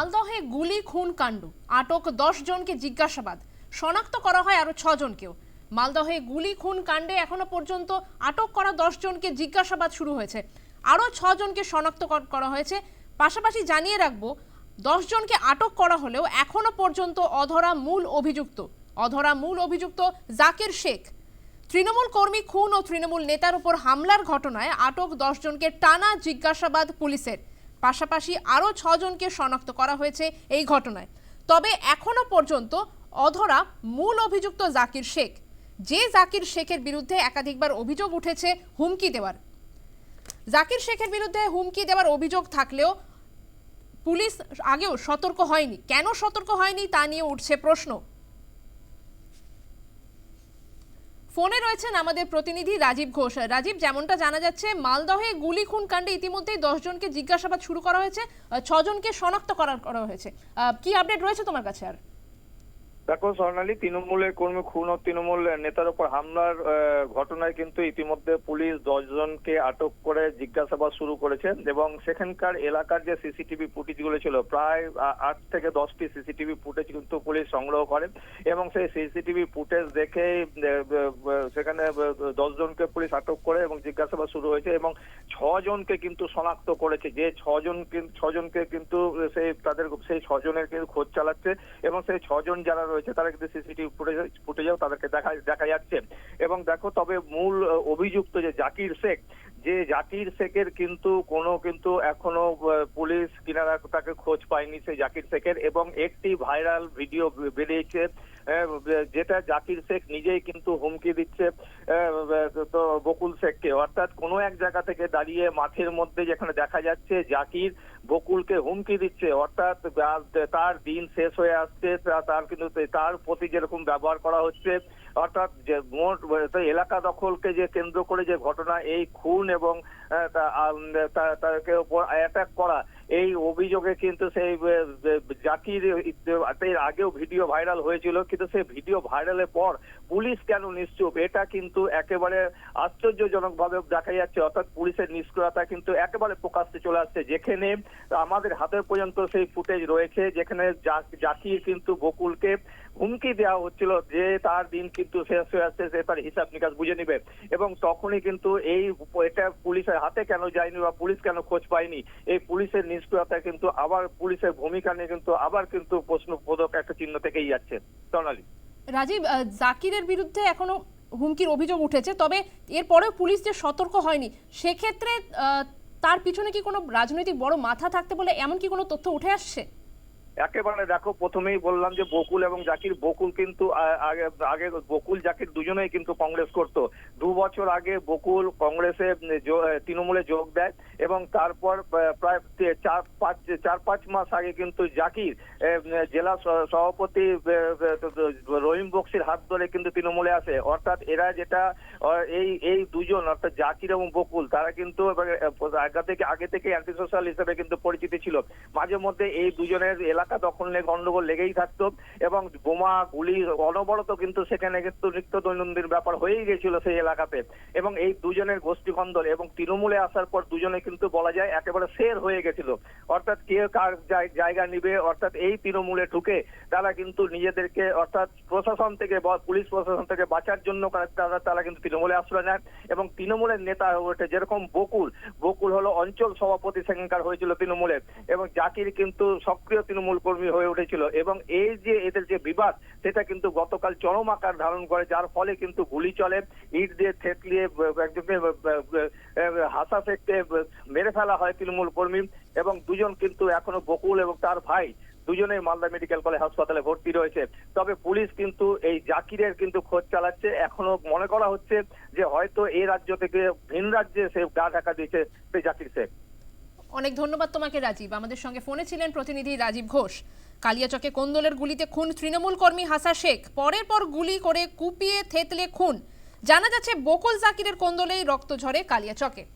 মালদহে গুলি, খুন, কাণ্ড। আটক দশ জনকে জিজ্ঞাসাবাদ। শনাক্ত করা হয় আরও ছজনকেও। মালদহে গুলি, খুন, কাণ্ডে এখনও পর্যন্ত আটক করা দশ জনকে জিজ্ঞাসাবাদ শুরু হয়েছে। আরও ছজনকে শনাক্ত করা হয়েছে। পাশাপাশি জানিয়ে রাখব জনকে আটক করা হলেও এখনও পর্যন্ত অধরা মূল অভিযুক্ত। অধরা মূল অভিযুক্ত জাকির শেখ। তৃণমূল কর্মী, খুন ও তৃণমূল নেতার উপর হামলার ঘটনায় আটক দশ জনকে টানা জিজ্ঞাসাবাদ পুলিশের। পাশাপাশি আরও ছজনকে শনাক্ত করা হয়েছে এই ঘটনায়। তবে এখনও পর্যন্ত অধরা মূল অভিযুক্ত জাকির শেখ, যে জাকির শেখের বিরুদ্ধে একাধিকবার অভিযোগ উঠেছে হুমকি দেওয়ার। জাকির শেখের বিরুদ্ধে হুমকি দেওয়ার অভিযোগ থাকলেও পুলিশ আগেও সতর্ক হয়নি। কেন সতর্ক হয়নি তা নিয়ে উঠছে প্রশ্ন। ফোনে রয়েছেন আমাদের প্রতিনিধি রাজীব ঘোষ। রাজীব, যেমনটা জানা যাচ্ছে, মালদহে গুলি খুন কাণ্ডে ইতিমধ্যেই দশজনকে জিজ্ঞাসাবাদ শুরু করা হয়েছে ছজনকে শনাক্ত করা করা হয়েছে। কি আপডেট রয়েছে তোমার কাছে আর? দেখো স্বর্ণালী, তৃণমূলের কর্মী খুন ও তৃণমূল নেতার উপর হামলার ঘটনায় কিন্তু ইতিমধ্যে পুলিশ দশজনকে আটক করে জিজ্ঞাসাবাদ শুরু করেছে এবং সেখানকার এলাকার যে সিসিটিভি ফুটেজগুলো ছিল, প্রায় আট থেকে দশটি সিসিটিভি ফুটেজ কিন্তু পুলিশ সংগ্রহ করে এবং সেই সিসিটিভি ফুটেজ দেখে সেখানে দশজনকে পুলিশ আটক করে এবং জিজ্ঞাসাবাদ শুরু হয়েছে এবং ছজনকে কিন্তু শনাক্ত করেছে। যে ছজন ছজনকে কিন্তু সেই তাদের, সেই ছজনের কিন্তু খোঁজ চালাচ্ছে এবং সেই ছজন যারা রয়েছে তারা কিন্তু সিসিটিভি ফুটেজ ফুটেজেও তাদেরকে দেখা দেখা যাচ্ছে। এবং দেখো তবে মূল অভিযুক্ত যে জাকির শেখ যে জাকির শেখের কিন্তু কোনো কিন্তু এখনও আহ, পুলিশ কিনারা তাকে খোঁজ পায়নি সেই জাকির শেখের এবং একটি ভাইরাল ভিডিও বেরিয়েছে যেটা জাকির শেখ নিজেই কিন্তু হুমকি দিচ্ছে তো বকুল শেখকে। অর্থাৎ কোনো এক জায়গা থেকে দাঁড়িয়ে মাঠের মধ্যে যেখানে দেখা যাচ্ছে জাকির বকুলকে হুমকি দিচ্ছে, অর্থাৎ তার দিন শেষ হয়ে আসছে তার কিন্তু তার প্রতি যেরকম ব্যবহার করা হচ্ছে, অর্থাৎ যে মোট এলাকা দখলকে যে কেন্দ্র করে যে ঘটনা, এই খুন এবং তাকে উপর অ্যাটাক করা এই অভিযোগে কিন্তু সেই জাতির এর আগেও ভিডিও ভাইরাল হয়েছিল, কিন্তু সেই ভিডিও ভাইরালের পর পুলিশ কেন নিশ্চুপ? এটা কিন্তু একেবারে আশ্চর্যজনক ভাবে দেখা যাচ্ছে, অর্থাৎ পুলিশের নিষ্ক্রিয়তা কিন্তু একেবারে প্রকাশ্যে চলে আসছে। যেখানে আমাদের হাতের পর্যন্ত সেই ফুটেজ রয়েছে, যেখানে জাকির কিন্তু বকুলকে হুমকি দেওয়া হচ্ছিল যে তার দিন কিন্তু শেষ হয়ে আসছে, সে তার হিসাব নিকাশ বুঝে নিবে। এবং তখনই কিন্তু এই এটা পুলিশের হাতে কেন যায়নি বা পুলিশ কেন খোঁজ পায়নি? এই পুলিশের নিষ্ক্রিয়তা কিন্তু আবার পুলিশের ভূমিকা নিয়ে কিন্তু আবার কিন্তু প্রশ্নবোধক একটা চিহ্ন থেকেই যাচ্ছে। সোনালী। রাজীব জাকিরের বিরুদ্ধে এখনও হুমকির অভিযোগ উঠেছে, তবে এরপরেও পুলিশ যে সতর্ক হয়নি, সেক্ষেত্রে তার পিছনে কি কোনো রাজনৈতিক বড় মাথা থাকতে বলে এমন কি কোনো তথ্য উঠে আসছে? একেবারে দেখো, প্রথমেই বললাম যে বকুল এবং জাকির, বকুল কিন্তু আগে আগে বকুল, জাকির দুজনেই কিন্তু কংগ্রেস করত। দু বছর আগে বকুল কংগ্রেসে তৃণমূলে যোগ দেয় এবং তারপর প্রায় চার পাঁচ চার পাঁচ মাস আগে কিন্তু জাকির জেলা সভাপতি রহিম বক্সির হাত ধরে কিন্তু তৃণমূলে আসে। অর্থাৎ এরা যেটা এই এই দুজন, অর্থাৎ জাকির এবং বকুল, তারা কিন্তু আগে থেকে আগে থেকে অ্যান্টি সোশ্যাল হিসেবে কিন্তু পরিচিতি ছিল। মাঝে মধ্যে এই দুজনের এলাকা দখল নিয়ে গন্ডগোল লেগেই থাকতো এবং বোমা, গুলি অনবরত কিন্তু সেখানে কিন্তু নিত্য দৈনন্দিন ব্যাপার হয়েই গেছিল সেই এলাকাতে। এবং এই দুজনের গোষ্ঠী কন্দল এবং তৃণমূলে আসার পর দুজনে কিন্তু বলা যায় একেবারে শের হয়ে গেছিল। অর্থাৎ কে কার জায়গা নিবে, অর্থাৎ এই তৃণমূলে ঢুকে তারা কিন্তু নিজেদেরকে, অর্থাৎ প্রশাসন থেকে পুলিশ প্রশাসন থেকে বাঁচার জন্য তারা তারা কিন্তু তৃণমূলে আশ্রয় নেয় এবং তৃণমূলের নেতা হয়ে ওঠে যেরকম বকুল বকুল হলো অঞ্চল সভাপতি সেখানকার হয়েছিল তৃণমূলের এবং জাকির কিন্তু সক্রিয় তৃণমূল কর্মী হয়ে উঠেছিল এবং এই যে এদের যে বিবাদ, সেটা কিন্তু গতকাল চরম আকার ধারণ করে, যার ফলে কিন্তু গুলি চলে, ইট দিয়ে থেতলিয়ে ব- একজনকে হাসা শেখকে মেরে ফেলা হয় তৃণমূল কর্মী এবং দুজন কিন্তু এখনও বকুল এবং তার ভাই দুজনেই মালদা মেডিকেল কলেজ হাসপাতালে ভর্তি রয়েছে। তবে পুলিশ কিন্তু এই জাকিরের কিন্তু খোঁজ চালাচ্ছে। এখনও মনে করা হচ্ছে যে হয়তো এই রাজ্য থেকে ভিন রাজ্যে সে গা ঢাকা দিয়েছে সেই জাকির শেখ। অনেক ধন্যবাদ তোমাকে, রাজীব। আমাদের সঙ্গে ফোনে ছিলেন প্রতিনিধি রাজীব ঘোষ। কালিয়াচকে কোন্দলের গুলিতে খুন? তৃণমূল কর্মী হাসা শেখ। পরের পর গুলি করে কুপিয়ে থেতলে খুন। জানা যাচ্ছে, বকুল জাকিরের কোন্দলেই রক্ত ঝরে কালিয়াচকে।